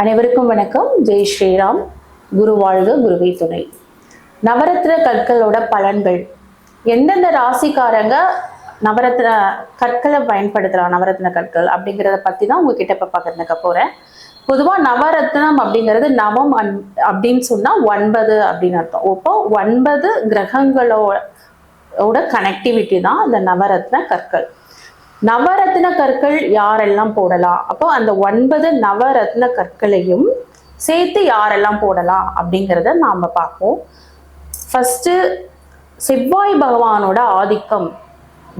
அனைவருக்கும் வணக்கம். ஜெய் ஸ்ரீராம். குரு வாழ்க குருவை துணை. நவரத்ன கற்களோட பலன்கள். எந்தெந்த ராசிக்காரங்க நவரத்ன கற்களை பயன்படுத்தலாம் நவரத்ன கற்கள் அப்படிங்கிறத பற்றி தான் உங்ககிட்ட இப்போ பகிர்ந்துக்க போகிறேன் பொதுவாக நவரத்னம் அப்படிங்கிறது நவம் அன் அப்படின்னு சொன்னால் ஒன்பது அப்படின்னு அர்த்தம். இப்போ ஒன்பது கிரகங்களோட கனெக்டிவிட்டி தான் இந்த நவரத்ன கற்கள். நவரத்ன கற்கள் யாரெல்லாம் போடலாம்? அப்போ அந்த ஒன்பது நவரத்ன கற்களையும் சேர்த்து யாரெல்லாம் போடலாம் அப்படிங்கிறத நாம பார்ப்போம். ஃபர்ஸ்ட் செவ்வாய் பகவானோட ஆதிக்கம்.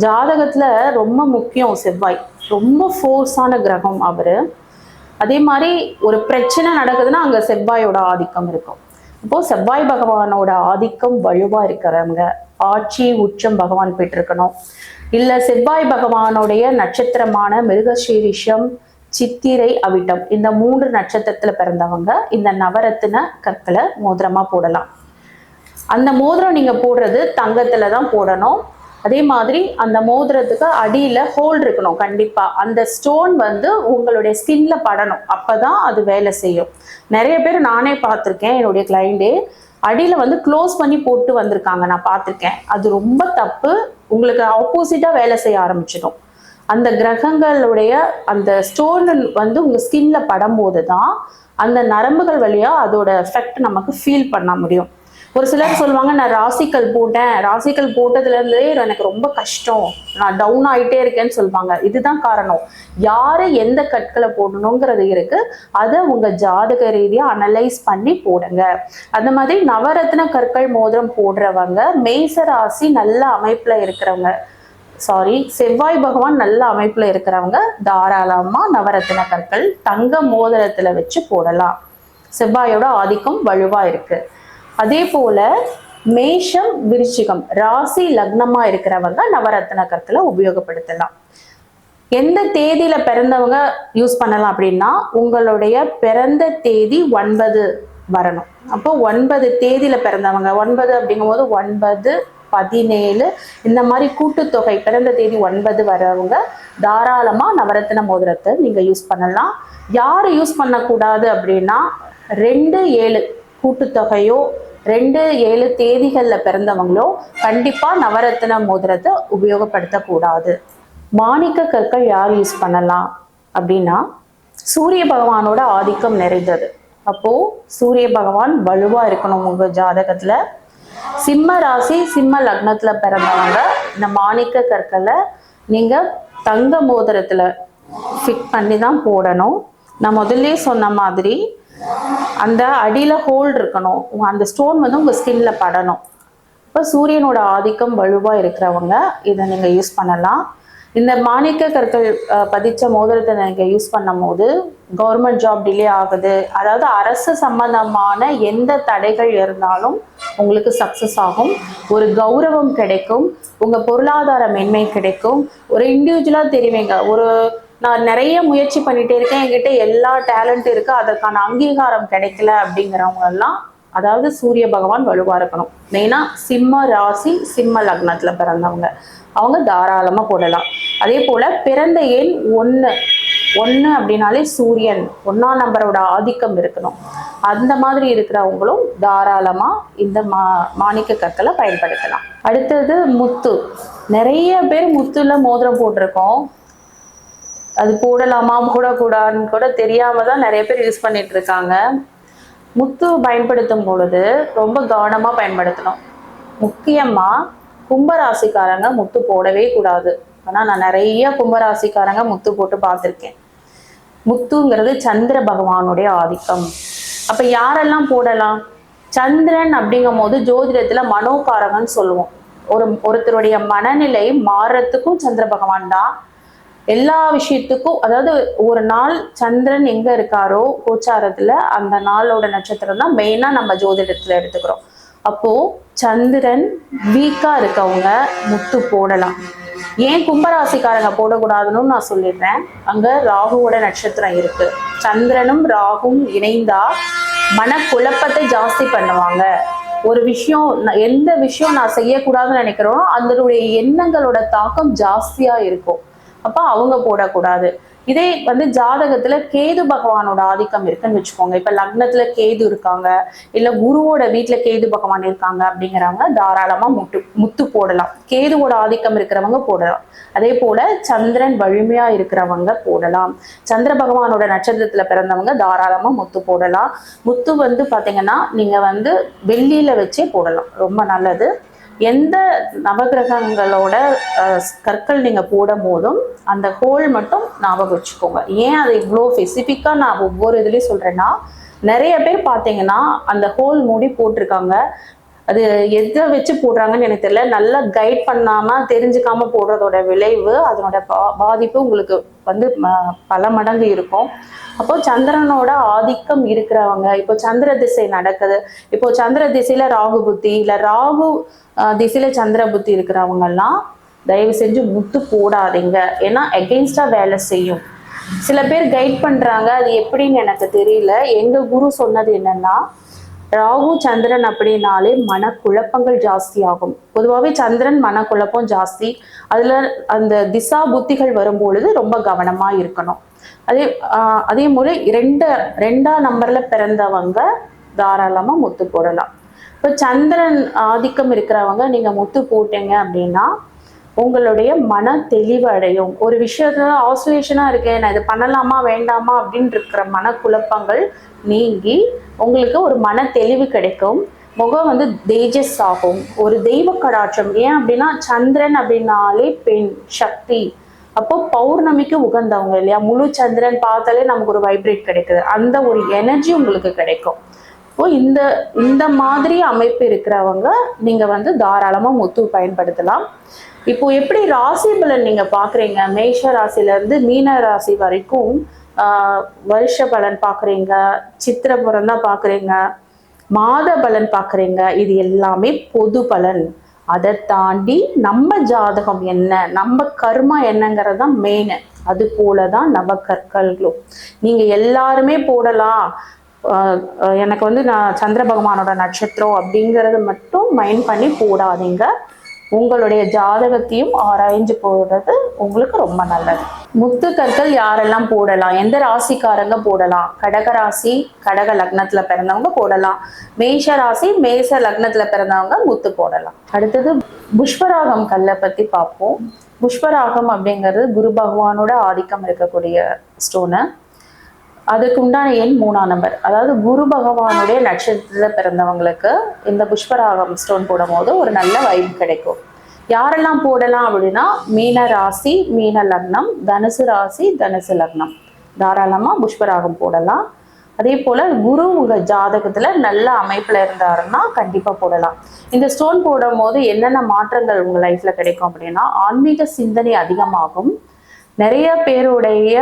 ஜாதகத்துல ரொம்ப முக்கியம் செவ்வாய். ரொம்ப ஃபோர்ஸான கிரகம் அவரு. அதே மாதிரி ஒரு பிரச்சனை நடக்குதுன்னா அங்க செவ்வாயோட ஆதிக்கம் இருக்கும். இப்போ செவ்வாய் பகவானோட ஆதிக்கம் வலுவா இருக்கிறவங்க. ஆட்சி உச்சம் பகவான் பெற்றிருக்கணும் இல்ல செவ்வாய் பகவானுடைய நட்சத்திரமான மிருகசீரிஷம் சித்திரை அவிட்டம். இந்த மூன்று நட்சத்திரத்துல பிறந்தவங்க இந்த நவரத்தின கற்களை மோதிரமா போடலாம். அந்த மோதிரம் நீங்க போடுறது தங்கத்தில் தான் போடணும். அதே மாதிரி அந்த மோதிரத்துக்கு அடியில ஹோல் இருக்கணும் கண்டிப்பா. அந்த ஸ்டோன் வந்து உங்களுடைய ஸ்கின்ல படணும். அப்பதான் அது வேலை செய்யும். நிறைய பேர் நானே பார்த்துருக்கேன் என்னுடைய கிளைண்டே அடியில வந்து க்ளோஸ் பண்ணி போட்டு வந்திருக்காங்க நான் பார்த்துருக்கேன். அது ரொம்ப தப்பு. உங்களுக்கு ஆப்போசிட்டாக வேலை செய்ய ஆரம்பிச்சிடும். அந்த கிரகங்களுடைய அந்த ஸ்டோன் வந்து உங்கள் ஸ்கின்ல படும்போது தான் அந்த நரம்புகள் வழியாக அதோட எஃபெக்ட் நமக்கு ஃபீல் பண்ண முடியும். ஒரு சிலர் சொல்லுவாங்க நான் ராசிக்கல் போட்டேன். ராசிக்கல் போட்டதுலேருந்தே எனக்கு ரொம்ப கஷ்டம். நான் டவுன் ஆயிட்டே இருக்கேன்னு சொல்லுவாங்க. இதுதான் காரணம். யாரு எந்த கற்களை போடணுங்கிறது இருக்கு. அதை உங்க ஜாதக ரீதியா அனலைஸ் பண்ணி போடுங்க. அந்த மாதிரி நவரத்ன கற்கள் மோதிரம் போடுறவங்க மேச ராசி நல்ல அமைப்புல இருக்கிறவங்க சாரி செவ்வாய் பகவான் நல்ல அமைப்புல இருக்கிறவங்க தாராளமா நவரத்ன கற்கள் தங்க மோதிரத்துல வச்சு போடலாம். செவ்வாயோட ஆதிக்கம் வலுவா இருக்கு. அதே போல மேஷம் விருச்சிகம் ராசி லக்னமா இருக்கிறவங்க நவரத்ன கற்களை உபயோகப்படுத்தலாம். எந்த தேதியில பிறந்தவங்க யூஸ் பண்ணலாம் அப்படின்னா உங்களுடைய பிறந்த தேதி ஒன்பது வரணும். அப்போ ஒன்பது தேதியில பிறந்தவங்க ஒன்பது அப்படிங்கும்போது ஒன்பது பதினேழு இந்த மாதிரி கூட்டுத்தொகை பிறந்த தேதி ஒன்பது வரவங்க தாராளமா நவரத்ன மோதிரத்தை நீங்க யூஸ் பண்ணலாம். யாரு யூஸ் பண்ணக்கூடாது அப்படின்னா ரெண்டு ஏழு கூட்டுத்தொகையோ ரெண்டு ஏழு தேதிகளில் பிறந்தவங்களோ கண்டிப்பாக நவரத்ன மோதிரத்தை உபயோகப்படுத்தக்கூடாது. மாணிக்க கற்கள் யார் யூஸ் பண்ணலாம் அப்படின்னா சூரிய பகவானோட ஆதிக்கம் நிறைந்தது. அப்போ சூரிய பகவான் வலுவா இருக்கணும் உங்க ஜாதகத்துல. சிம்ம ராசி சிம்ம லக்னத்துல பிறந்தவங்க இந்த மாணிக்க கற்களை நீங்க தங்க மோதிரத்துல ஃபிட் பண்ணி தான் போடணும். நான் முதல்ல சொன்ன மாதிரி அந்த அடியில் ஹோல் இருக்கணும். அந்த ஸ்டோன் வந்து உங்கள் ஸ்கின்ல படணும். இப்போ சூரியனோட ஆதிக்கம் வலுவாக இருக்கிறவங்க இதை நீங்கள் யூஸ் பண்ணலாம். இந்த மாணிக்க கற்கள் பதித்த பதிச்ச மோதிரத்தை நீங்கள் யூஸ் பண்ணும் போது கவர்மெண்ட் ஜாப் டிலே ஆகுது. அதாவது அரசு சம்பந்தமான எந்த தடைகள் இருந்தாலும் உங்களுக்கு சக்ஸஸ் ஆகும். ஒரு கௌரவம் கிடைக்கும். உங்கள் பொருளாதார மென்மை கிடைக்கும். ஒரு இண்டிவிஜுவலாக தெரிவிங்க ஒரு நான் நிறைய முயற்சி பண்ணிட்டே இருக்கேன். என்கிட்ட எல்லா டேலண்ட் இருக்கு. அதற்கான அங்கீகாரம் கிடைக்கல அப்படிங்கிறவங்க எல்லாம் அதாவது சூரிய பகவான் வலுவா இருக்கணும். மெயினா சிம்ம ராசி சிம்ம லக்னத்துல பிறந்தவங்க. அவங்க தாராளமா போடலாம். அதே போல பிறந்த எண் ஒண்ணு. ஒண்ணு அப்படின்னாலே சூரியன். ஒன்னாம் நம்பரோட ஆதிக்கம் இருக்கணும். அந்த மாதிரி இருக்கிறவங்களும் தாராளமா இந்த மா மாணிக்க கற்களை பயன்படுத்தலாம். அடுத்தது முத்து. நிறைய பேர் முத்துல மோதிரம் போட்டிருக்கோம். அது போடலாமா போடக்கூடாதுன்னு கூட தெரியாம தான் நிறைய பேர் யூஸ் பண்ணிட்டு இருக்காங்க முத்து பயன்படுத்தும் பொழுது ரொம்ப கவனமா பயன்படுத்தணும். முக்கியமா கும்பராசிக்காரங்க முத்து போடவே கூடாது. ஆனா நான் நிறைய கும்பராசிக்காரங்க முத்து போட்டு பார்த்துருக்கேன். முத்துங்கிறது சந்திர பகவானுடைய ஆதிக்கம். அப்ப யாரெல்லாம் போடலாம்? சந்திரன் அப்படிங்கும் போது ஜோதிடத்துல மனோகாரகன்னு சொல்லுவோம். ஒரு ஒருத்தருடைய மனநிலை மாறுறதுக்கும் சந்திர பகவான் தான். எல்லா விஷயத்துக்கும் அதாவது ஒரு நாள் சந்திரன் எங்க இருக்காரோ கோச்சாரத்துல அந்த நாளோட நட்சத்திரம் தான் மெயினா நம்ம ஜோதிடத்துல எடுத்துக்கிறோம். அப்போ சந்திரன் வீக்கா இருக்கவங்க முத்து போடலாம். ஏன் கும்பராசிக்காரங்க போடக்கூடாதுன்னு நான் சொல்லிடுறேன். அங்க ராகுவோட நட்சத்திரம் இருக்கு. சந்திரனும் ராகும் இணைந்தா மனக்குழப்பத்தை ஜாஸ்தி பண்ணுவாங்க. ஒரு விஷயம் நான் எந்த விஷயம் நான் செய்யக்கூடாதுன்னு நினைக்கிறேனோ அதனுடைய எண்ணங்களோட தாக்கம் ஜாஸ்தியா இருக்கும். அப்போ அவங்க போடக்கூடாது. இதே வந்து ஜாதகத்துல கேது பகவானோட ஆதிக்கம் இருக்குன்னு வச்சுக்கோங்க. இப்ப லக்னத்துல கேது இருக்காங்க இல்ல குருவோட வீட்டுல கேது பகவான் இருக்காங்க அப்படிங்கிறவங்க தாராளமா முட்டு முத்து போடலாம். கேதுவோட ஆதிக்கம் இருக்கிறவங்க போடலாம். அதே போல சந்திரன் வலிமையா இருக்கிறவங்க போடலாம். சந்திர பகவானோட நட்சத்திரத்துல பிறந்தவங்க தாராளமா முத்து போடலாம். முத்து வந்து பாத்தீங்கன்னா நீங்க வந்து வெள்ளியில வச்சே போடலாம். ரொம்ப நல்லது. எந்த நவகிரகங்களோட கற்கள் நீங்கள் போடும் போதும் அந்த ஹோல் மட்டும் ஞாபகம் வச்சுக்கோங்க. ஏன் அது இவ்வளோ ஸ்பெசிஃபிக்காக நான் ஒவ்வொரு இதுலேயும் சொல்கிறேன்னா நிறைய பேர் பார்த்தீங்கன்னா அந்த ஹோல் மூடி போட்டிருக்காங்க. அது எதை வச்சு போடுறாங்கன்னு எனக்கு தெரியல. நல்லா கைட் பண்ணாமல் தெரிஞ்சுக்காமல் போடுறதோட விளைவு அதனோட பா- பாதிப்பு உங்களுக்கு வந்து பல மடங்கு இருக்கும். அப்போ சந்திரனோட ஆதிக்கம் இருக்கிறவங்க இப்போ சந்திர திசை நடக்குது. இப்போ சந்திர திசையில ராகு புத்தி இல்ல ராகு திசையில சந்திர புத்தி இருக்கிறவங்க எல்லாம் தயவு செஞ்சு முத்து போடாதீங்க. ஏன்னா எகெயின்ஸ்டா வேலை செய்யும். சில பேர் கைட் பண்றாங்க அது எப்படின்னு எனக்கு தெரியல. எங்க குரு சொன்னது என்னன்னா ராகு சந்திரன் அப்படின்னாலே மனக்குழப்பங்கள் ஜாஸ்தி ஆகும் பொதுவாகவே சந்திரன் மனக்குழப்பம் ஜாஸ்தி. அதுல அந்த திசா புத்திகள் வரும்பொழுது ரொம்ப கவனமா இருக்கணும். அதே அதே மாதிரி ரெண்டு ரெண்டாம் நம்பர்ல பிறந்தவங்க தாராளமா முத்து போடலாம். இப்போ சந்திரன் ஆதிக்கம் இருக்கிறவங்க நீங்க முத்து போட்டீங்க அப்படின்னா உங்களுடைய மன தெளிவு அடையும். ஒரு விஷயத்துல ஆசோலேஷனா இருக்கேன் நான் இது பண்ணலாமா வேண்டாமா அப்படின்னு இருக்கிற மனக்குழப்பங்கள் நீங்கி உங்களுக்கு ஒரு மன தெளிவு கிடைக்கும். முகம் வந்து தேஜஸ் ஆகும். ஒரு தெய்வ கடாட்சம். ஏன் அப்படின்னா சந்திரன் அப்படின்னாலே பெண் சக்தி. அப்போ பௌர்ணமிக்கு உகந்தவங்க இல்லையா? முழு சந்திரன் பார்த்தாலே நமக்கு ஒரு வைப்ரேட் கிடைக்குது. அந்த ஒரு எனர்ஜி உங்களுக்கு கிடைக்கும். இப்போ இந்த இந்த மாதிரி அமைப்பு இருக்கிறவங்க நீங்க வந்து தாராளமா முத்து பயன்படுத்தலாம். இப்போ எப்படி ராசி பலன் நீங்க பாக்குறீங்க? மேஷ ராசில இருந்து மீன ராசி வரைக்கும் வருஷ பலன் பாக்குறீங்க சித்திரபுரம் தான் பாக்குறீங்க மாத பலன் பாக்குறீங்க இது எல்லாமே பொது பலன். அதை தாண்டி நம்ம ஜாதகம் என்ன நம்ம கர்மா என்னங்கிறது தான் மெயின் அது போல தான் நவக்கற்கள்களும் நீங்க எல்லாருமே போடலாம். எனக்கு வந்து நான் சந்திர பகவானோட நட்சத்திரம் அப்படிங்கறது மட்டும் மைண்ட் பண்ணி போடாதீங்க. உங்களுடைய ஜாதகத்தையும் ஆராய்ஞ்சு போடுறது உங்களுக்கு ரொம்ப நல்லது. முத்துக்கற்கள் யாரெல்லாம் போடலாம்? எந்த ராசிக்காரங்க போடலாம்? கடக ராசி கடக லக்னத்துல பிறந்தவங்க போடலாம். மேஷ ராசி மேஷ லக்னத்துல பிறந்தவங்க முத்து போடலாம். அடுத்தது புஷ்பராகம் கல்லை பத்தி பார்ப்போம். புஷ்பராகம் அப்படிங்கிறது குரு பகவானோட ஆதிக்கம் இருக்கக்கூடிய ஸ்டோனு அதுக்கு உண்டான எண் மூணாம் நம்பர் அதாவது குரு பகவானுடைய நட்சத்திரத்தில் பிறந்தவங்களுக்கு இந்த புஷ்பராகம் ஸ்டோன் போடும்போது ஒரு நல்ல வைப் கிடைக்கும். யாரெல்லாம் போடலாம் அப்படின்னா மீன ராசி மீன லக்னம் தனுசு ராசி தனுசு லக்னம். தாராளமா புஷ்பராகம் போடலாம். அதே போல குரு உங்கள் ஜாதகத்துல நல்ல அமைப்புல இருந்தாருன்னா கண்டிப்பாக போடலாம். இந்த ஸ்டோன் போடும் போது என்னென்ன மாற்றங்கள் உங்கள் லைஃப்ல கிடைக்கும் அப்படின்னா ஆன்மீக சிந்தனை அதிகமாகும். நிறைய பேருடைய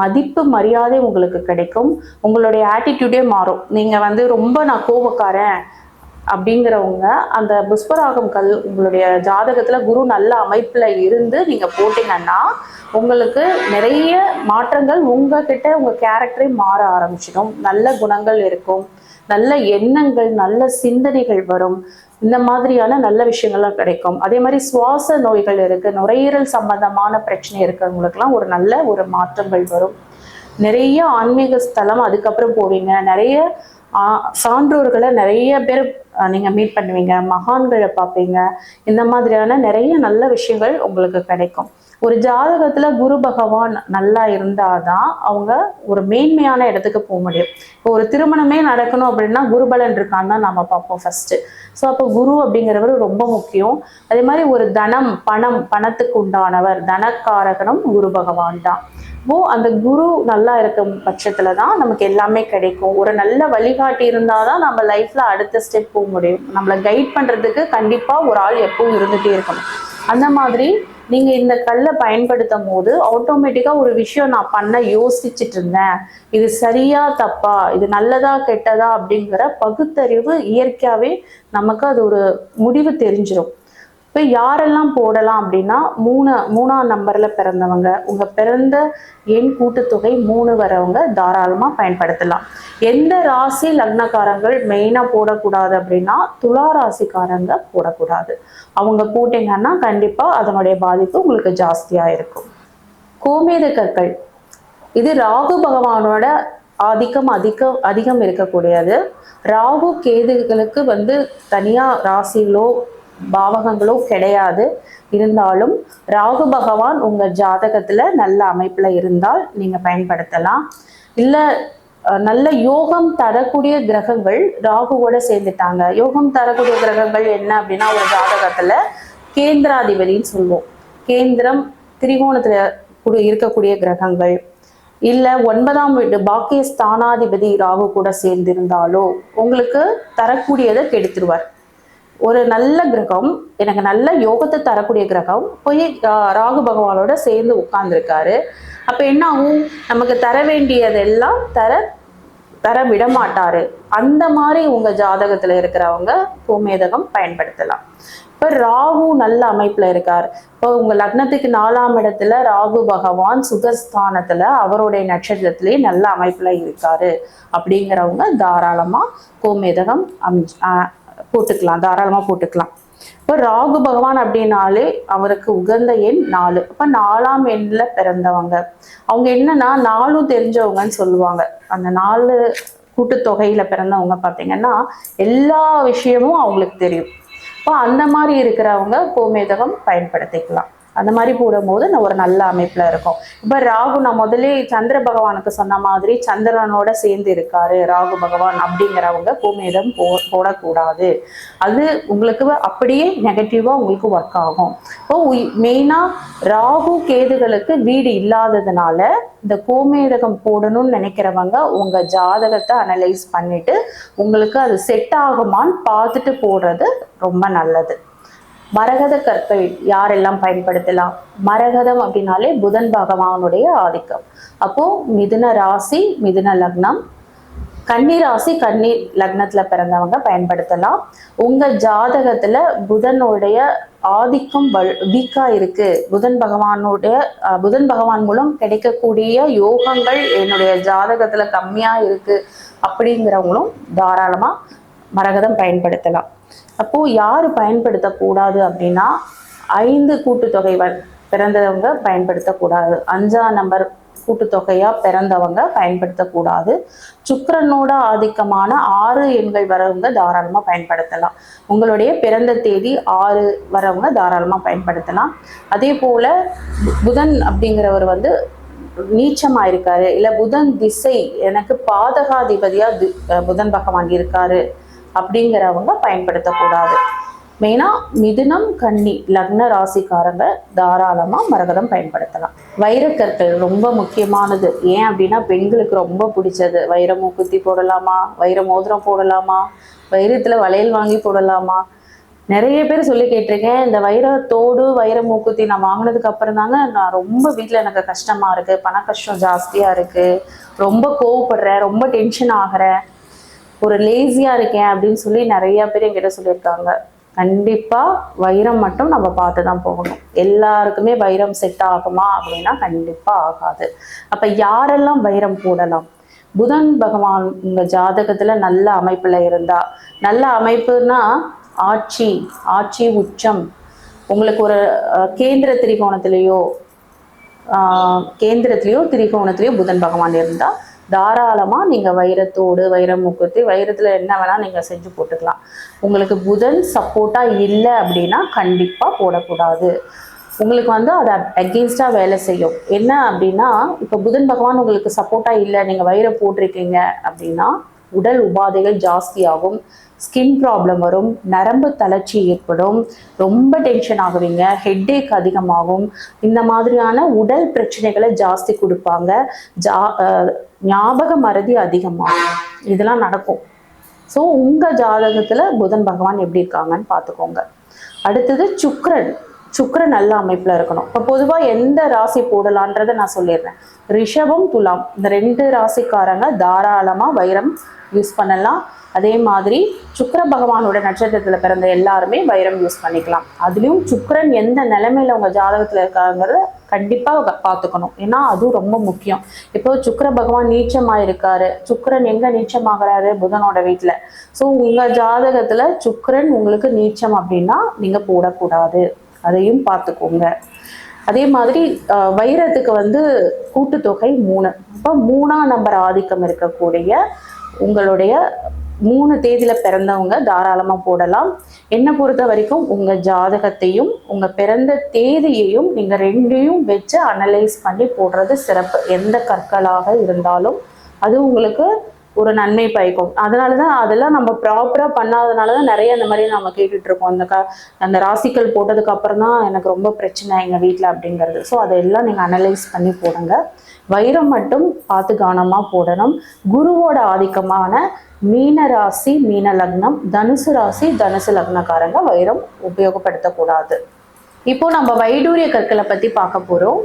மதிப்பு மரியாதை உங்களுக்கு கிடைக்கும். உங்களுடைய ஆட்டிடியூடே மாறும். நீங்க வந்து ரொம்ப நான் கோபக்காரன் அப்படிங்கிறவங்க அந்த புஷ்பராகம் கல் உங்களுடைய ஜாதகத்துல குரு நல்ல அமைப்புல இருந்து நீங்க போட்டீங்கன்னா உங்களுக்கு நிறைய மாற்றங்கள் உங்ககிட்ட உங்க கேரக்டரே மாற ஆரம்பிச்சிடும். நல்ல குணங்கள் இருக்கும். நல்ல எண்ணங்கள் நல்ல சிந்தனைகள் வரும். இந்த மாதிரியான நல்ல விஷயங்கள்லாம் கிடைக்கும். அதே மாதிரி சுவாச நோய்கள் இருக்கு. நுரையீரல் சம்பந்தமான பிரச்சனை இருக்கிறவங்களுக்குலாம் ஒரு நல்ல ஒரு மாற்றங்கள் வரும். நிறைய ஆன்மீக ஸ்தலம் அதுக்கப்புறம் போவீங்க. நிறைய ஆ, சான்றோர்களை நிறைய பேர் நீங்கள் நீங்க மீட் பண்ணுவீங்க. மகான்களை பார்ப்பீங்க. இந்த மாதிரியான நிறைய நல்ல விஷயங்கள் உங்களுக்கு கிடைக்கும். ஒரு ஜாதகத்துல குரு பகவான் நல்லா இருந்தாதான் அவங்க ஒரு மேன்மையான இடத்துக்கு போக முடியும். இப்போ ஒரு திருமணமே நடக்கணும் அப்படின்னா குருபலன் இருக்கான்னு தான் நம்ம பார்ப்போம் ஃபர்ஸ்ட் ஸோ அப்போ குரு அப்படிங்கிறவர் ரொம்ப முக்கியம். அதே மாதிரி ஒரு தனம் பணம் பணத்துக்கு உண்டானவர் தனக்காரகனும் குரு பகவான் தான். ஓ அந்த குரு நல்லா இருக்கும் பட்சத்துல தான் நமக்கு எல்லாமே கிடைக்கும். ஒரு நல்ல வழிகாட்டி இருந்தாதான் நம்ம லைஃப்ல அடுத்த ஸ்டெப் போக முடியும். நம்மளை கைட் பண்றதுக்கு கண்டிப்பா ஒரு ஆள் எப்பவும் இருந்துட்டே இருக்கணும். அந்த மாதிரி நீங்க இந்த கல்லை பயன்படுத்தும் போது ஆட்டோமேட்டிக்கா ஒரு விஷயம் நான் பண்ண யோசிச்சுட்டு இருந்தேன். இது சரியா தப்பா? இது நல்லதா கெட்டதா? அப்படிங்கிற பகுத்தறிவு இயற்கையாவே நமக்கு அது ஒரு முடிவு தெரிஞ்சிடும் இப்போ யாரெல்லாம் போடலாம் அப்படின்னா மூணு மூணாம் நம்பரில் பிறந்தவங்க உங்கள் பிறந்த எண் கூட்டுத்தொகை மூணு வரவங்க தாராளமாக பயன்படுத்தலாம். எந்த ராசி லக்னக்காரங்கள் மெயினாக போடக்கூடாது அப்படின்னா துலா ராசிக்காரங்க போடக்கூடாது. அவங்க கூட்டிங்கன்னா கண்டிப்பாக அதனுடைய பாதிப்பு உங்களுக்கு ஜாஸ்தியாக இருக்கும். கோமேத கற்கள் இது ராகு பகவானோட ஆதிக்கம் அதிகம் அதிகம் இருக்கக்கூடியது. ராகு கேதுகளுக்கு வந்து தனியாக ராசிகளோ பாவகங்களோ கிடையாது. இருந்தாலும் ராகு பகவான் உங்க ஜாதகத்துல நல்ல அமைப்புல இருந்தால் நீங்க பயன்படுத்தலாம். இல்ல நல்ல யோகம் தரக்கூடிய கிரகங்கள் ராகுவோட சேர்ந்துட்டாங்க. யோகம் தரக்கூடிய கிரகங்கள் என்ன அப்படின்னா ஒரு ஜாதகத்துல கேந்திராதிபதின்னு சொல்லுவோம். கேந்திரம் திரிகோணத்துல இருக்கக்கூடிய கிரகங்கள். இல்ல ஒன்பதாம் வீட்டு பாக்கிய ஸ்தானாதிபதி ராகு கூட சேர்ந்திருந்தாலோ உங்களுக்கு தரக்கூடியதை கெடுத்துருவார். ஒரு நல்ல கிரகம் எனக்கு நல்ல யோகத்தை தரக்கூடிய கிரகம் போய் ராகு பகவானோட சேர்ந்து உட்கார்ந்துருக்காரு. அப்போ என்ன ஆகும்? நமக்கு தர வேண்டியதெல்லாம் தர தர விட மாட்டாரு அந்த மாதிரி உங்க ஜாதகத்துல இருக்கிறவங்க கோமேதகம் பயன்படுத்தலாம். இப்போ ராகு நல்ல அமைப்புல இருக்கார். இப்போ உங்க லக்னத்துக்கு நாலாம் இடத்துல ராகு பகவான் சுகஸ்தானத்துல அவருடைய நட்சத்திரத்திலேயே நல்ல அமைப்புல இருக்காரு. அப்படிங்கிறவங்க தாராளமா கோமேதகம் அம் போட்டுக்கலாம் தாராளமாக போட்டுக்கலாம். இப்போ ராகு பகவான் அப்படின்னாலே அவருக்கு உகந்த எண் நாலு. அப்போ நாலாம் எண்ணில் பிறந்தவங்க. அவங்க என்னன்னா நாலும் தெரிஞ்சவங்கன்னு சொல்லுவாங்க. அந்த நாலு கூட்டுத்தொகையில பிறந்தவங்க பார்த்தீங்கன்னா எல்லா விஷயமும் அவங்களுக்கு தெரியும். இப்போ அந்த மாதிரி இருக்கிறவங்க கோமேதகம் பயன்படுத்திக்கலாம். அந்த மாதிரி போடும்போது நான் ஒரு நல்ல அமைப்புல இருக்கும். இப்ப ராகு நான் முதலே சந்திர பகவானுக்கு சொன்ன மாதிரி சந்திரனோட சேர்ந்து இருக்காரு ராகு பகவான் அப்படிங்கிறவங்க கோமேதம் போ போடக்கூடாது. அது உங்களுக்கு அப்படியே நெகட்டிவா உங்களுக்கு ஒர்க் ஆகும். இப்போ மெயினா ராகு கேதுகளுக்கு வீடு இல்லாததுனால இந்த கோமேதகம் போடணும்னு நினைக்கிறவங்க உங்க ஜாதகத்தை அனலைஸ் பண்ணிட்டு உங்களுக்கு அது செட் ஆகுமான்னு பார்த்துட்டு போடுறது ரொம்ப நல்லது. மரகத கற்கள் யாரெல்லாம் பயன்படுத்தலாம்? மரகதம் அப்படின்னாலே புதன் பகவானுடைய ஆதிக்கம். அப்போ மிதுன ராசி மிதுன லக்னம். கன்னி ராசி கன்னி லக்னத்துல பிறந்தவங்க பயன்படுத்தலாம். உங்க ஜாதகத்துல புதனுடைய ஆதிக்கம் வீக்கா இருக்கு. புதன் பகவானுடைய புதன் பகவான் மூலம் கிடைக்கக்கூடிய யோகங்கள் என்னுடைய ஜாதகத்துல கம்மியா இருக்கு அப்படிங்கிறவங்களும் தாராளமா மரகதம் பயன்படுத்தலாம். அப்போ யார் பயன்படுத்தக்கூடாது அப்படின்னா ஐந்து கூட்டுத்தொகை பிறந்தவங்க பயன்படுத்தக்கூடாது. அஞ்சாம் நம்பர் கூட்டுத்தொகையா பிறந்தவங்க பயன்படுத்தக்கூடாது. சுக்கரனோட ஆதிக்கமான ஆறு எண்கள் வரவங்க தாராளமாக பயன்படுத்தலாம். உங்களுடைய பிறந்த தேதி ஆறு வரவங்க தாராளமாக பயன்படுத்தலாம். அதே போல புதன் அப்படிங்கிறவர் வந்து நீச்சமா இருக்காரு இல்ல புதன் திசை எனக்கு பாதகாதிபதியா புதன் பகவான் இருக்காரு. அப்படிங்கிறவங்க பயன்படுத்தக்கூடாது. மெயினாக மிதுனம் கன்னி லக்ன ராசிக்காரங்க தாராளமாக மரகதம் பயன்படுத்தலாம். வைரக்கற்கள் ரொம்ப முக்கியமானது. ஏன் அப்படின்னா பெண்களுக்கு ரொம்ப பிடிச்சது. வைர மூக்குத்தி போடலாமா? வைர மோதிரம் போடலாமா? வைரத்தில் வளையல் வாங்கி போடலாமா? நிறைய பேர் சொல்லி கேட்டிருக்கேன் இந்த வைரத்தோடு வைர மூக்குத்தி நான் வாங்கினதுக்கு அப்புறம் தாங்க நான் ரொம்ப வீட்டில் எனக்கு கஷ்டமா இருக்கு. பண கஷ்டம் ஜாஸ்தியா இருக்கு. ரொம்ப கோவப்படுறேன் ரொம்ப டென்ஷன் ஆகுறேன். ஒரு லேசியா இருக்கேன் அப்படின்னு சொல்லி நிறைய பேர் என்கிட்ட சொல்லியிருக்காங்க. கண்டிப்பா வைரம் மட்டும் நம்ம பார்த்து தான் போகணும். எல்லாருக்குமே வைரம் செட் ஆகுமா அப்படின்னா கண்டிப்பா ஆகாது. அப்ப யாரெல்லாம் வைரம் போடலாம்? புதன் பகவான் உங்க ஜாதகத்துல நல்ல அமைப்புல இருந்தா நல்ல அமைப்புனா ஆட்சி ஆட்சி உச்சம். உங்களுக்கு ஒரு அஹ், கேந்திர திரிகோணத்திலேயோ ஆஹ் திரிகோணத்திலேயோ புதன் பகவான் இருந்தா தாராளமாக நீங்கள் வைரத்தோடு வைரம் மூக்குத்தி வைரத்தில் என்ன வேணால் நீங்கள் செஞ்சு போட்டுக்கலாம். உங்களுக்கு புதன் சப்போர்ட்டாக இல்லை அப்படின்னா கண்டிப்பாக போடக்கூடாது. உங்களுக்கு வந்து அது அகெயின்ஸ்டாக வேலை செய்யும். என்ன அப்படின்னா இப்போ புதன் பகவான் உங்களுக்கு சப்போர்ட்டாக இல்லை நீங்கள் வைரம் போட்டிருக்கீங்க அப்படின்னா உடல் உபாதைகள் ஜாஸ்தியாகும் ஸ்கின் ப்ராப்ளம் வரும் நரம்பு தளர்ச்சி ஏற்படும் ரொம்ப டென்ஷன் ஆகுவீங்க ஹெட்டேக் அதிகமாகும். இந்த மாதிரியான உடல் பிரச்சனைகளை ஜாஸ்தி கொடுப்பாங்க. ஜா ஞாபக மறதி அதிகமாகும். இதெல்லாம் நடக்கும். ஸோ உங்கள் ஜாதகத்தில் புதன் பகவான் எப்படி இருக்காங்கன்னு பார்த்துக்கோங்க. அடுத்தது சுக்கிரன். சுக்கிரன் நல்ல அமைப்புல இருக்கணும். இப்போ பொதுவா எந்த ராசி போடலான்றதை நான் சொல்லிடுறேன். ரிஷபம் துலாம். இந்த ரெண்டு ராசிக்காரங்க தாராளமா வைரம் யூஸ் பண்ணலாம். அதே மாதிரி சுக்கர பகவானோட நட்சத்திரத்துல பிறந்த எல்லாருமே வைரம் யூஸ் பண்ணிக்கலாம். அதுலயும் சுக்கரன் எந்த நிலைமையில உங்க ஜாதகத்துல இருக்காங்கிறத கண்டிப்பாக பார்த்துக்கணும். ஏன்னா அதுவும் ரொம்ப முக்கியம். இப்போ சுக்கர பகவான் நீச்சமா இருக்காரு சுக்கிரன் எங்க நீச்சமாகிறாரு? புதனோட வீட்டில் ஸோ உங்க ஜாதகத்துல சுக்கரன் உங்களுக்கு நீச்சம் அப்படின்னா நீங்க போடக்கூடாது. அதையும் பார்த்துக்கோங்க. அதே மாதிரி வைரத்துக்கு வந்து கூட்டுத்தொகை மூணு. இப்போ மூணாம் நம்பர் ஆதிக்கம் இருக்கக்கூடிய உங்களுடைய மூணு தேதியில் பிறந்தவங்க தாராளமாக போடலாம். என்னை பொறுத்த வரைக்கும் உங்கள் ஜாதகத்தையும் உங்கள் பிறந்த தேதியையும் நீங்கள் ரெண்டையும் வச்சு அனலைஸ் பண்ணி போடுறது சிறப்பு. எந்த கற்களாக இருந்தாலும் அது உங்களுக்கு ஒரு நன்மை பயக்கும். அதனால தான் அதெல்லாம் நம்ம ப்ராப்பராக பண்ணாதனால தான் நிறைய அந்த மாதிரி நம்ம கேட்டுட்டு இருக்கோம் அந்த க அந்த ராசிக்கல் போட்டதுக்கு அப்புறம் தான் எனக்கு ரொம்ப பிரச்சனை எங்கள் வீட்டில் அப்படிங்கிறது. ஸோ அதெல்லாம் நீங்கள் அனலைஸ் பண்ணி போடுங்க. வைரம் மட்டும் பார்த்து கவனமாக போடணும். குருவோட ஆதிக்கமான மீன ராசி மீன லக்னம் தனுசு ராசி தனுசு லக்னக்காரங்க வைரம் உபயோகப்படுத்தக்கூடாது. இப்போ நம்ம வைடூரிய கற்களை பற்றி பார்க்க போகிறோம்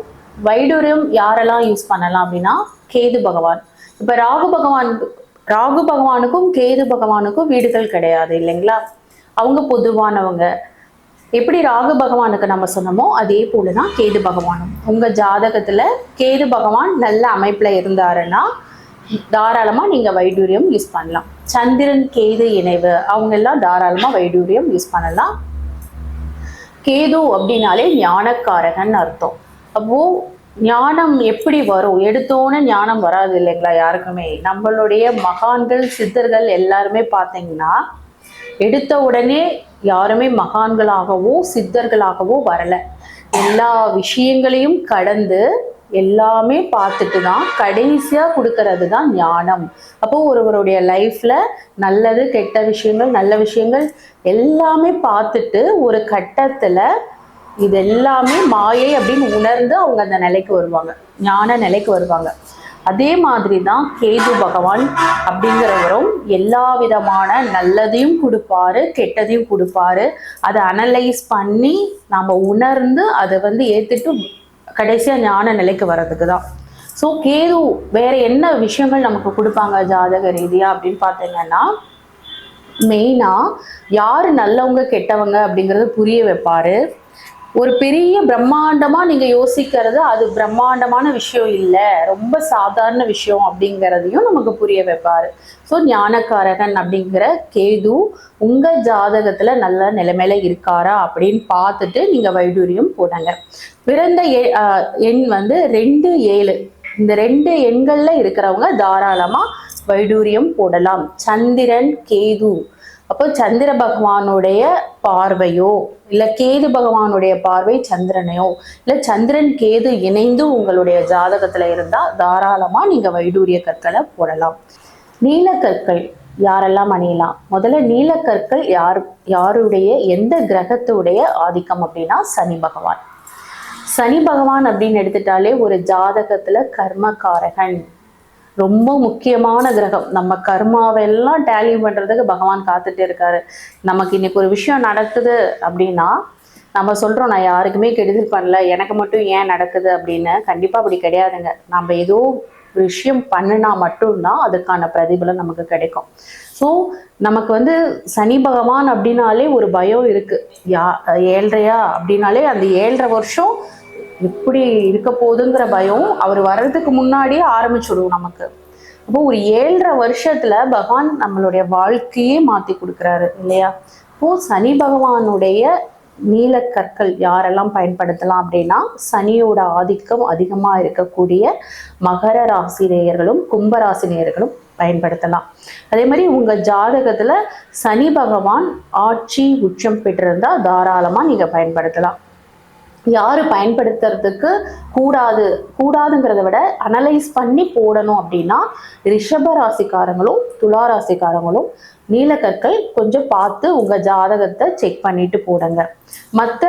வைடூரியம் யாரெல்லாம் யூஸ் பண்ணலாம் அப்படின்னா கேது பகவான். இப்போ ராகு பகவான் ராகு பகவானுக்கும் கேது பகவானுக்கும் வீடுகள் கிடையாது இல்லைங்களா? அவங்க பொதுவானவங்க. எப்படி ராகு பகவானுக்கு நம்ம சொன்னோமோ அதே போல தான் கேது பகவானும். உங்கள் ஜாதகத்தில் கேது பகவான் நல்ல அமைப்பில் இருந்தாருன்னா தாராளமாக நீங்கள் வைடூரியம் யூஸ் பண்ணலாம். சந்திரன் கேது இணைவு அவங்க எல்லாம் தாராளமாக வைடூரியம் யூஸ் பண்ணலாம். கேது அப்படின்னாலே ஞானக்காரகன் அர்த்தம். அப்போ ஞானம் எப்படி வரும்? எடுத்தோன்னு ஞானம் வராது இல்லைங்களா யாருக்குமே? நம்மளுடைய மகான்கள் சித்தர்கள் எல்லாருமே பார்த்தீங்கன்னா எடுத்த உடனே யாருமே மகான்களாகவோ சித்தர்களாகவோ வரல. எல்லா விஷயங்களையும் கடந்து எல்லாமே பார்த்துட்டு தான் கடைசியாக கொடுக்கறது தான் ஞானம். அப்போ ஒருவருடைய லைஃப்ல நல்லது கெட்ட விஷயங்கள் நல்ல விஷயங்கள் எல்லாமே பார்த்துட்டு ஒரு கட்டத்துல இது எல்லாமே மாயை அப்படின்னு உணர்ந்து அவங்க அந்த நிலைக்கு வருவாங்க. ஞான நிலைக்கு வருவாங்க. அதே மாதிரி தான் கேது பகவான் அப்படிங்கிறவரும் எல்லா விதமான நல்லதையும் கொடுப்பாரு கெட்டதையும் கொடுப்பாரு. அதை அனலைஸ் பண்ணி நாம் உணர்ந்து அதை வந்து ஏற்றுட்டு கடைசியாக ஞான நிலைக்கு வர்றதுக்கு தான் ஸோ கேது வேற என்ன விஷயங்கள் நமக்கு கொடுப்பாங்க ஜாதக ரீதியாக அப்படின்னு பார்த்தீங்கன்னா மெயினாக யார் நல்லவங்க கெட்டவங்க அப்படிங்கிறது புரிய வைப்பாரு. ஒரு பெரிய பிரம்மாண்டமா நீங்க யோசிக்கிறது அது பிரம்மாண்டமான விஷயம் இல்லை. ரொம்ப சாதாரண விஷயம் அப்படிங்கிறதையும் நமக்கு புரிய வைப்பாரு. ஸோ ஞானக்காரகன் அப்படிங்கிற கேது உங்க ஜாதகத்துல நல்ல நிலைமையில இருக்காரா அப்படின்னு பார்த்துட்டு நீங்க வைடூரியம் போடுங்க. பிறந்த எண் வந்து ரெண்டு ஏழு. இந்த ரெண்டு எண்கள்ல இருக்கிறவங்க தாராளமா வைடூரியம் போடலாம். சந்திரன் கேது. அப்போ சந்திர பகவானுடைய பார்வையோ இல்ல கேது பகவானுடைய பார்வை சந்திரனையோ இல்ல சந்திரன் கேது இணைந்து உங்களுடைய ஜாதகத்துல இருந்தா தாராளமா நீங்க வைடூரிய கற்களை போடலாம். நீலக்கற்கள் யாரெல்லாம் அணியலாம்? முதல்ல நீலக்கற்கள் யார் யாருடைய எந்த கிரகத்துடைய ஆதிக்கம் அப்படின்னா சனி பகவான். சனி பகவான் அப்படின்னு எடுத்துட்டாலே ஒரு ஜாதகத்துல கர்மகாரகன் ரொம்ப முக்கியமான கிரகம். நம்ம கர்மாவெல்லாம் டேலி பண்ணுறதுக்கு பகவான் காத்துட்டு இருக்காரு. நமக்கு இன்னைக்கு ஒரு விஷயம் நடக்குது அப்படின்னா நம்ம சொல்கிறோம் நான் யாருக்குமே கெடுதல் பண்ணல. எனக்கு மட்டும் ஏன் நடக்குது? அப்படின்னு. கண்டிப்பாக அப்படி கிடையாதுங்க. நம்ம ஏதோ ஒரு விஷயம் பண்ணினா மட்டும்தான் அதுக்கான பிரதிபலம் நமக்கு கிடைக்கும். ஸோ நமக்கு வந்து சனி பகவான் அப்படின்னாலே ஒரு பயம் இருக்குது யா ஏழ்றையா அப்படின்னாலே அந்த ஏழரை வருஷம் எப்படி இருக்க போகுதுங்கிற பயம் அவர் வர்றதுக்கு முன்னாடியே ஆரம்பிச்சிடும் நமக்கு. அப்போ ஒரு ஏழரை வருஷத்துல பகவான் நம்மளுடைய வாழ்க்கையே மாத்தி கொடுக்குறாரு இல்லையா? இப்போ சனி பகவானுடைய நீலக்கற்கள் யாரெல்லாம் பயன்படுத்தலாம் அப்படின்னா சனியோட ஆதிக்கம் அதிகமா இருக்கக்கூடிய மகர ராசி நேயர்களும் கும்பராசி நேயர்களும் பயன்படுத்தலாம். அதே மாதிரி உங்க ஜாதகத்துல சனி பகவான் ஆட்சி உச்சம் பெற்றிருந்தா தாராளமா நீங்க பயன்படுத்தலாம். யாரு பயன்படுத்துறதுக்கு கூடாது கூடாதுங்கிறத விட அனலைஸ் பண்ணி போடணும் அப்படின்னா ரிஷப ராசிக்காரங்களும் துலா ராசிக்காரங்களும் நீலக்கற்கள் கொஞ்சம் பார்த்து உங்க ஜாதகத்தை செக் பண்ணிட்டு போடுங்க. மற்ற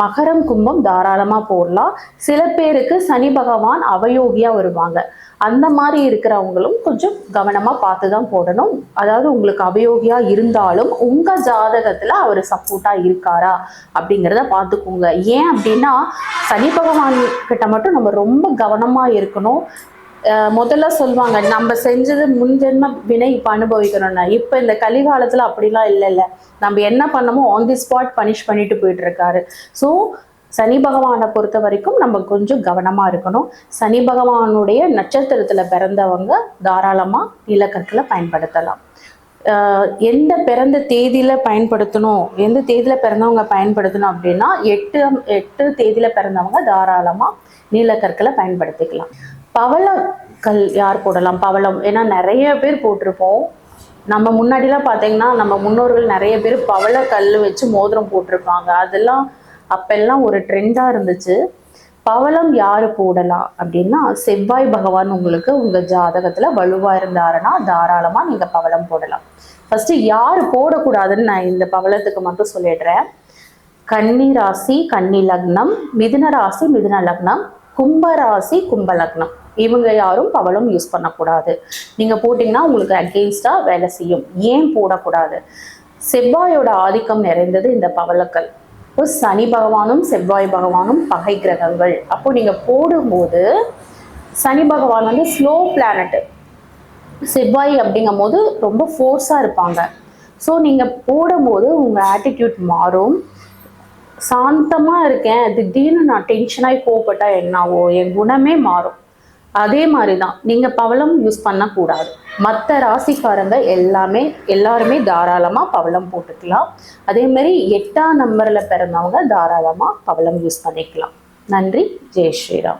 மகரம் கும்பம் தாராளமா போடலாம். சில பேருக்கு சனி பகவான் அவயோகியா வருவாங்க. அந்த மாதிரி இருக்கிறவங்களும் கொஞ்சம் கவனமா பார்த்து தான் போடணும். அதாவது உங்களுக்கு அவயோகியா இருந்தாலும் உங்க ஜாதகத்துல அவர் சப்போர்ட்டா இருக்காரா அப்படிங்கிறத பார்த்துக்கோங்க. ஏன் அப்படின்னா சனி பகவான் கிட்ட மட்டும் நம்ம ரொம்ப கவனமா இருக்கணும். முதல்ல சொல்லுவாங்க நம்ம செஞ்சது முன்ஜென்ம வினை இப்போ அனுபவிக்கணும்னா இப்போ இந்த கலிகாலத்தில் அப்படிலாம் இல்லை இல்லை நம்ம என்ன பண்ணமோ ஆன் தி ஸ்பாட் பனிஷ் பண்ணிட்டு போயிட்டு இருக்காரு ஸோ சனி பகவானை பொறுத்த வரைக்கும் நம்ம கொஞ்சம் கவனமா இருக்கணும். சனி பகவானுடைய நட்சத்திரத்தில் பிறந்தவங்க தாராளமா நீலக்கற்களை பயன்படுத்தலாம். ஆஹ் எந்த பிறந்த தேதியில பயன்படுத்தணும் எந்த தேதியில பிறந்தவங்க பயன்படுத்தணும் அப்படின்னா எட்டு எட்டு தேதியில பிறந்தவங்க தாராளமாக நீலக்கற்களை பயன்படுத்திக்கலாம். பவளக்கல் யார் போடலாம்? பவளம். ஏன்னா நிறைய பேர் போட்டிருப்போம். நம்ம முன்னாடிலாம் பார்த்தீங்கன்னா நம்ம முன்னோர்கள் நிறைய பேர் பவளக்கல் வச்சு மோதிரம் போட்டிருப்பாங்க. அதெல்லாம் அப்பெல்லாம் ஒரு ட்ரெண்டாக இருந்துச்சு. பவளம் யார் போடலாம் அப்படின்னா செவ்வாய் பகவான் உங்களுக்கு உங்கள் ஜாதகத்தில் வலுவாக இருந்தாருன்னா தாராளமாக நீங்கள் பவளம் போடலாம். ஃபஸ்ட்டு யார் போடக்கூடாதுன்னு நான் இந்த பவளத்துக்கு மட்டும் சொல்லிடுறேன். கன்னி ராசி கன்னி லக்னம். மிதுன ராசி மிதுன லக்னம். கும்ப ராசி கும்ப லக்னம். இவங்க யாரும் பவளம் யூஸ் பண்ணக்கூடாது. நீங்கள் போட்டிங்கன்னா உங்களுக்கு அகெயின்ஸ்டாக வேலை செய்யும். ஏன் போடக்கூடாது? செவ்வாயோட ஆதிக்கம் நிறைந்தது இந்த பவளக்கல். இப்போ சனி பகவானும் செவ்வாய் பகவானும் பகை கிரகங்கள். அப்போ நீங்கள் போடும்போது சனி பகவான் வந்து ஸ்லோ பிளானட்டு செவ்வாய் அப்படிங்கும் போது ரொம்ப ஃபோர்ஸாக இருப்பாங்க. ஸோ நீங்கள் போடும்போது உங்கள் ஆட்டிடியூட் மாறும். சாந்தமாக இருக்கேன். திடீர்னு நான் டென்ஷனாகி கோவப்பட்டால் என்னாவோ? என் குணமே மாறும். அதே மாதிரி தான் நீங்கள் பவளம் யூஸ் பண்ணக்கூடாது. மற்ற ராசிக்காரங்க எல்லாமே எல்லாருமே தாராளமாக பவளம் போட்டுக்கலாம். அதே மாதிரி எட்டாம் நம்பரில் பிறந்தவங்க தாராளமாக பவளம் யூஸ் பண்ணிக்கலாம். நன்றி. ஜெய் ஸ்ரீராம்.